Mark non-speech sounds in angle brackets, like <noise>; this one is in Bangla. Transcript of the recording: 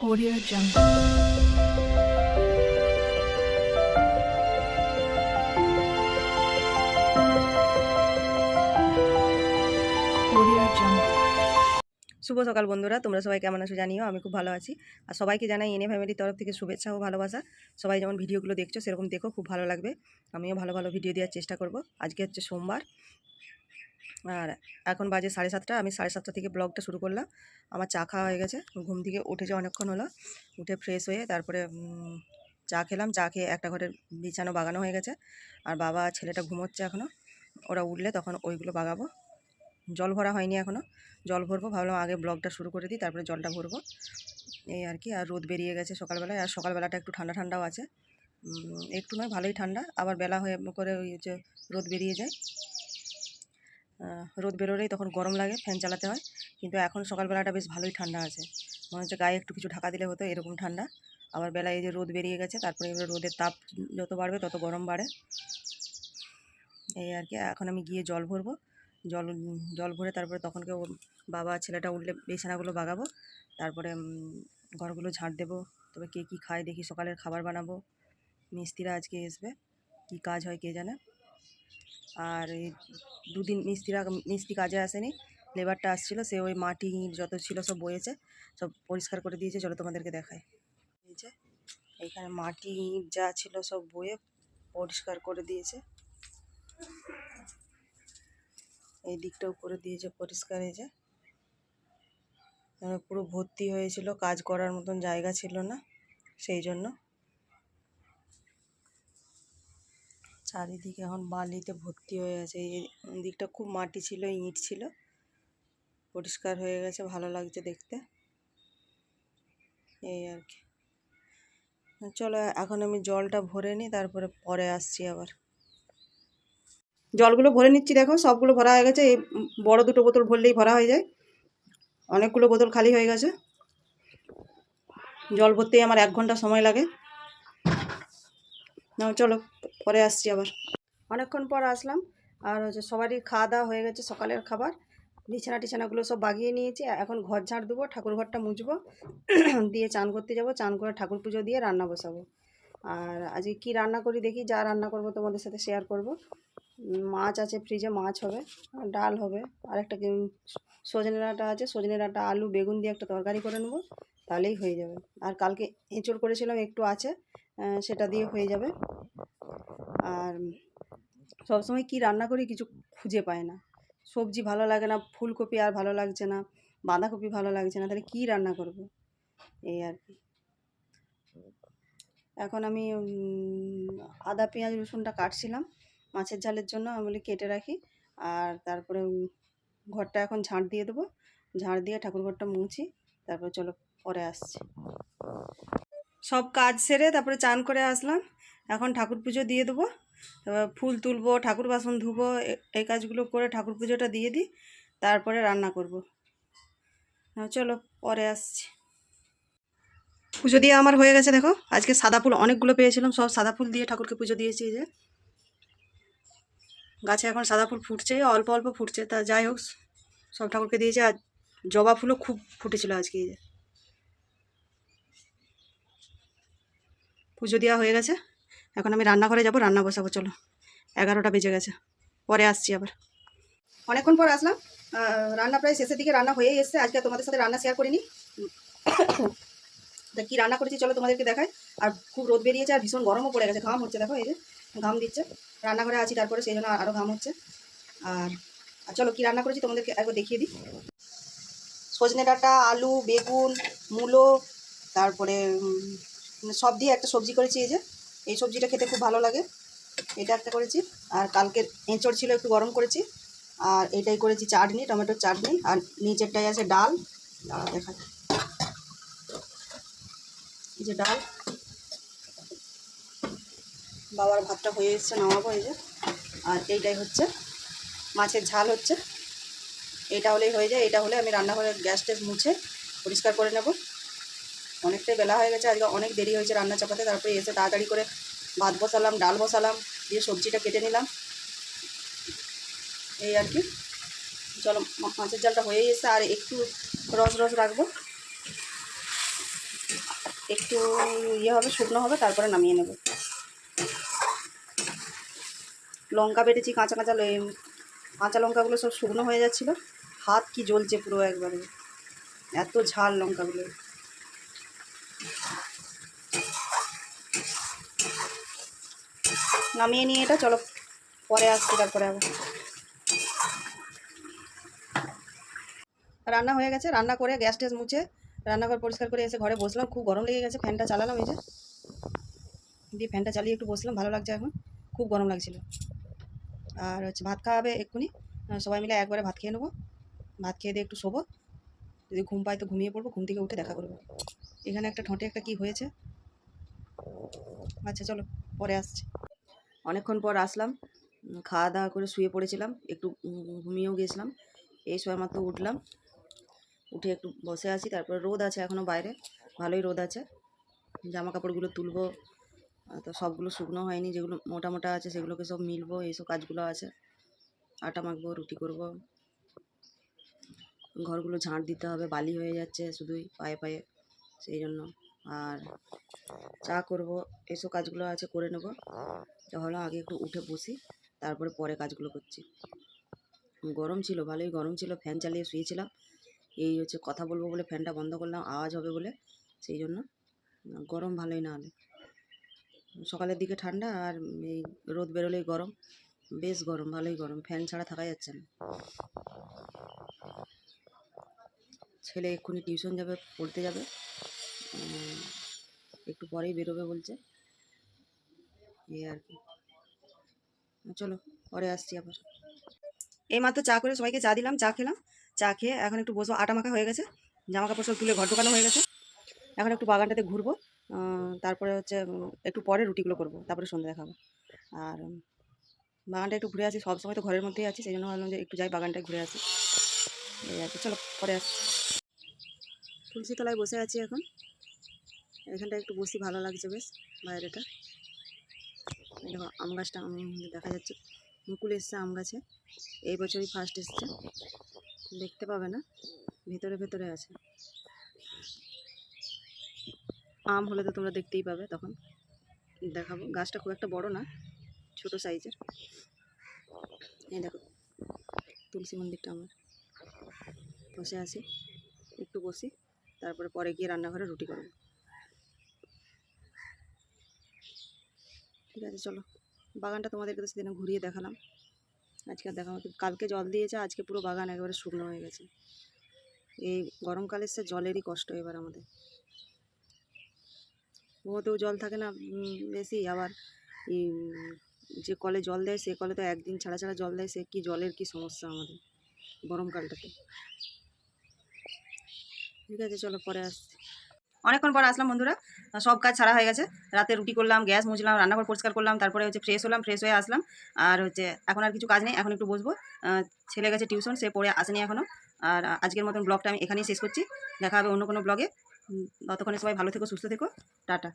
Audio Jungle. শুভ সকাল বন্ধুরা, তোমরা সবাই কেমন আছো জানিও, আমি খুব ভালো আছি। আর সবাইকে জানাই এনে ফ্যামিলির তরফ থেকে শুভেচ্ছা ও ভালোবাসা। সবাই যেমন ভিডিওগুলো দেখছ, সেরকম দেখো, খুব ভালো লাগবে। আমিও ভালো ভালো ভিডিও দেওয়ার চেষ্টা করব। আজকে হচ্ছে সোমবার আর এখন বাজে সাড়ে সাতটা, আমি সাড়ে সাতটা থেকে ব্লগটা শুরু করলাম। আমার চা খাওয়া হয়ে গেছে, ঘুম থেকে উঠেছে অনেকক্ষণ হলো। উঠে ফ্রেশ হয়ে তারপরে চা খেলাম, চা খেয়ে একটা ঘরের বিছানো বাগানো হয়ে গেছে। আর বাবা ছেলেটা ঘুমোচ্ছে এখনও ওরা উঠলে তখন ওইগুলো বাগাবো। জল ভরা হয়নি এখনও জল ভরবো, ভাবলাম আগে ব্লগটা শুরু করে দিই, তারপরে জলটা ভরবো। এই আর কি, আর রোদ বেরিয়ে গেছে সকালবেলায়। আর সকালবেলাটা একটু ঠান্ডা ঠান্ডাও আছে। একটু নয়, ভালোই ঠান্ডা। আবার বেলা হয়ে করে ওই যে রোদ বেরিয়ে যায়। রোদ বেরোলেই তখন গরম লাগে ফ্যান চালাতে হয়। কিন্তু এখন সকালবেলাটা বেশ ভালোই ঠান্ডা আছে। মনে হচ্ছে গায়ে একটু কিছু ঢাকা দিলে হতো, এরকম ঠান্ডা। আবার বেলায় এই যে রোদ বেরিয়ে গেছে, তারপরে এবার রোদের তাপ যত বাড়বে তত গরম বাড়ে। এই আর কি, এখন আমি গিয়ে জল ভরবো। জল জল ভরে তারপরে তখনকে বাবা, ছেলেটা উঠলে বিছানাগুলো বাগাবো। তারপরে ঘরগুলো ঝাঁট দেবো। তবে কে কী খায় দেখি সকালের খাবার বানাবো। মিস্ত্রিরা আজকে আসবে কী কাজ হয় কে জানে। আর দুদিন মিস্ত্রিরা, মিস্ত্রি কাজে আসেনি। লেবারটা আসছিল, সে ওই মাটি যত ছিল সব বয়েছে, সব পরিষ্কার করে দিয়েছে, চলো তোমাদেরকে দেখায় এই এইখানে মাটি যা ছিল সব বয়ে পরিষ্কার করে দিয়েছে। এই দিকটাও করে দিয়েছে পরিষ্কার, এই যে। পুরো ভর্তি হয়েছিল, কাজ করার মতন জায়গা ছিল না, সেই জন্য। চারিদিকে এখন বালিতে ভর্তি হয়ে আছে। এই দিকটা খুব মাটি ছিল, ইট ছিল। পরিষ্কার হয়ে গেছে, ভালো লাগছে দেখতে। এই আর কি। চলো, এখন আমি জলটা ভরে নিই, তারপরে পরে আসছি আবার। জলগুলো ভরে নিচ্ছি, দেখো, সবগুলো ভরা হয়ে গেছে। এই বড় দুটো বোতল ভরলেই ভরা হয়ে যায়। অনেকগুলো বোতল খালি হয়ে গেছে। জল ভরতেই আমার এক ঘণ্টা সময় লাগে। না চলো, পরে আসছি আবার। অনেকক্ষণ পর আসলাম, আর হচ্ছে সবারই খাওয়া দাওয়া হয়ে গেছে, সকালের খাবার। বিছানা টিছানাগুলো সব বাগিয়ে নিয়েছি, এখন ঘর ঝাড় দেবো, ঠাকুর ঘরটা মুছবো, <clears throat> দিয়ে চান করতে যাব, চান করে ঠাকুর পুজো দিয়ে রান্না বসাবো। আর আজকে কি রান্না করি দেখি, যা রান্না করব তোমাদের সাথে শেয়ার করব। মাছ আছে ফ্রিজে মাছ হবে ডাল হবে, আর একটা সজনে ডাঁটা আছে, সজনে ডাঁটা, আলু, বেগুন দিয়ে একটা তরকারি করে নেব, তাহলেই হয়ে যাবে। আর কালকে এঁচড় করেছিলাম, একটু আছে সেটা দিয়ে হয়ে যাবে। আর সবসময় কি রান্না করি কিছু খুঁজে পায় না। সবজি ভালো লাগে না, ফুলকপি আর ভালো লাগছে না, বাঁধাকপি ভালো লাগছে না, তাহলে কি রান্না করব? এই আর কি। এখন আমি আদা, পেঁয়াজ, রসুনটা কাটছিলাম মাছের ঝালের জন্য, আমি বলি কেটে রাখি। আর তারপরে ঘরটা এখন ঝাঁট দিয়ে দেবো। ঝাঁট দিয়ে ঠাকুর ঘরটা মুছি, তারপরে চলো পরে আসছি। সব কাজ সেরে তারপরে চান করে আসলাম। এখন ঠাকুর পুজো দিয়ে দেবো। ফুল তুলবো, ঠাকুর বাসন ধুবো এই কাজগুলো করে ঠাকুর পুজোটা দিয়ে দিই, তারপরে রান্না করব। চলো, পরে আসছি। পুজো দিয়ে আমার হয়ে গেছে দেখো, আজকে সাদা ফুল অনেকগুলো পেয়েছিলাম, সব সাদা ফুল দিয়ে ঠাকুরকে পুজো দিয়েছি যে। গাছে এখন সাদা ফুল ফুটছে, অল্প অল্প ফুটছে, তা যাই হোক, সব ঠাকুরকে দিয়েছে, আর জবা ফুলও খুব ফুটেছিল আজকে এই যে। পুজো দেওয়া হয়ে গেছে। এখন আমি রান্নাঘরে যাব, রান্না বসাবো, চলো। এগারোটা বেজে গেছে। পরে আসছি আবার। অনেকক্ষণ পর আসলাম। রান্না প্রায় শেষের দিকে রান্না হয়েই এসছে। আজকে তোমাদের সাথে রান্না শেয়ার করিনি। <coughs> তা কী রান্না করেছি চলো তোমাদেরকে দেখায় আর খুব রোদ বেরিয়েছে আর ভীষণ গরমও পড়ে গেছে। ঘাম হচ্ছে, দেখো এই যে, ঘাম দিচ্ছে। রান্নাঘরে আছি তারপরে সেই জন্য আরও ঘাম হচ্ছে। আর চলো কী রান্না করেছি তোমাদেরকে একবার দেখিয়ে দিই। সজনে ডাঁটা, আলু, বেগুন, মূলো, তারপরে সব দিয়ে একটা সবজি করেছি এই যে। এই সবজিটা খেতে খুব ভালো লাগে। এটা একটা করেছি। আর কালকের এঁচড় ছিল একটু গরম করেছি। আর এটাই করেছি চাটনি টমেটোর চাটনি। আর নিচেরটাই আছে ডাল। দেখাই। এই যে ডাল। বাবার ভাতটা হয়ে এসছে, নামাবো এই যে। আর এইটাই হচ্ছে। মাছের ঝাল হচ্ছে। এটা হলেই হয়ে যায়। এটা হলে আমি রান্নাঘরে গ্যাস ট্যাস মুছে পরিষ্কার করে নেব। অনেকটাই বেলা হয়ে গেছে, আজকে অনেক দেরি হয়েছে রান্না চাপাতে, তারপরে এসে তাড়াতাড়ি করে ভাত বসালাম, ডাল বসালাম, দিয়ে সবজিটা কেটে নিলাম। এই আর কি। চলো মাছের জালটা হয়েই এসে আর একটু রস রস রাখব। একটু ইয়ে হবে, শুকনো হবে, তারপরে নামিয়ে নেব। লঙ্কা বেটেছি, কাঁচা কাঁচা কাঁচা লঙ্কাগুলো সব শুকনো হয়ে যাচ্ছিল। হাত কি জ্বলছে পুরো একবারে। এত ঝাল লঙ্কাগুলো। নামিয়ে নিয়ে এটা, চলো পরে আসছি, তারপরে আবার। রান্না হয়ে গেছে, রান্না করে গ্যাস ট্যাস মুছে, রান্নাঘর পরিষ্কার করে এসে ঘরে বসলাম, খুব গরম লেগে গেছে, ফ্যানটা চালালাম এই যে। দিয়ে ফ্যানটা চালিয়ে একটু বসলাম, ভালো লাগছে এখন, খুব গরম লাগছিল। আর হচ্ছে ভাত খাওয়াবে এক্ষুনি সবাই মিলে একবারে ভাত খেয়ে নেব, ভাত খেয়ে দিয়ে একটু শোবো, যদি ঘুম পাই তো ঘুমিয়ে পড়ব, ঘুম থেকে উঠে দেখা করব। এখানে একটা ঠোঁটে একটা কি হয়েছে? আচ্ছা চলো, পরে আসছি। অনেকক্ষণ পর আসলাম খাওয়া দাওয়া করে শুয়ে পড়েছিলাম, একটু ঘুমিয়েও গেছিলাম, এই সময় মাত্র উঠলাম, উঠে একটু বসে আছি, তারপরে রোদ আছে এখনও বাইরে, ভালোই রোদ আছে জামা কাপড়গুলো তুলবো তো সবগুলো শুকনো হয়নি, যেগুলো মোটা মোটা আছে সেগুলোকে সব মিলবো, এইসব কাজগুলো আছে, আটা মাখবো, রুটি করব, ঘরগুলো ঝাঁট দিতে হবে, বালি হয়ে যাচ্ছে শুধুই পায়ে পায়ে, সেই জন্য, আর চা করব এসব কাজগুলো আছে, করে নেব তাহলে আগে একটু উঠে বসি, তারপরে পরে কাজগুলো করছি। গরম ছিল, ভালোই গরম ছিল, ফ্যান চালিয়ে শুয়েছিলাম। এই হচ্ছে কথা বলব বলে ফ্যানটা বন্ধ করলাম, আওয়াজ হবে বলে, সেই জন্য গরম ভালোই না হলে। সকালের দিকে ঠান্ডা আর এই রোদ বেরোলেই গরম, বেশ গরম, ভালোই গরম, ফ্যান ছাড়া থাকা যাচ্ছে না। ছেলে এক্ষুনি টিউশন যাবে, পড়তে যাবে একটু পরেই বেরোবে বলছে। এই আর কি। চলো, পরে আসছি আবার। এই মাত্র চা করে সবাইকে চা দিলাম, চা খেলাম, চা খেয়ে এখন একটু বসবো, আটা মাখা হয়ে গেছে, জামা কাপড় সব তুলে ঘর ঢোকানো হয়ে গেছে। এখন একটু বাগানটাতে ঘুরবো তারপরে হচ্ছে একটু পরে রুটিগুলো করব, তারপরে সন্ধ্যা দেখাবো। আর বাগানটা একটু ঘুরে আসি, সব সময় তো ঘরের মধ্যেই আছি সেই জন্য ভাবলাম যে একটু যাই বাগানটায় ঘুরে আসি। এই আর কি, চলো, পরে আসি। তুলসী তলায় বসে আছি এখন। এখানটা একটু বসি, ভালো লাগছে বেশ, বাইরেটা। দেখো, আম গাছটা দেখা যাচ্ছে, মুকুল এসছে আম গাছে। এই বছরই ফার্স্ট এসছে। দেখতে পাবে না, ভেতরে ভেতরে আছে। আম হলে তো তোমরা দেখতেই পাবে তখন। দেখাবো। গাছটা খুব একটা বড় না, ছোট সাইজের এই দেখো, তুলসী মন্দিরটা আমার। বসে আছি, একটু বসি, তারপরে পরে গিয়ে রান্নাঘরে রুটি করব ঠিক আছে, চলো। বাগানটা তোমাদেরকে তো সেদিনে ঘুরিয়ে দেখালাম। আজকে না। কালকে জল দিয়েছে, আজকে পুরো বাগান একেবারে শুকনো হয়ে গেছে। এই গরমকালে সে জলেরই কষ্ট এবার আমাদের। কুয়োতেও জল থাকে না বেশি। আবার যে কলে জল দেয়, সে কলে তো একদিন ছাড়া ছাড়া জল দেয়, সে কি জলের কি সমস্যা আমাদের গরমকালটাতে। ঠিক আছে, চলো পরে আসছি। অনেকক্ষণ পর আসলাম বন্ধুরা। সব কাজ ছাড়া হয়ে গেছে। রাতে রুটি করলাম, গ্যাস মুছলাম, রান্নাঘর পরিষ্কার করলাম, তারপরে হচ্ছে ফ্রেশ হলাম ফ্রেশ হয়ে আসলাম। আর হচ্ছে এখন আর কিছু কাজ নেই, এখন একটু বসবো। ছেলে গেছে টিউশন সে পড়ে আসেনি এখনও আর আজকের মতন ব্লগটা আমি এখানেই শেষ করছি। দেখা হবে অন্য কোনো ব্লগে ততক্ষণে সবাই ভালো থেকো, সুস্থ থেকো। টাটা।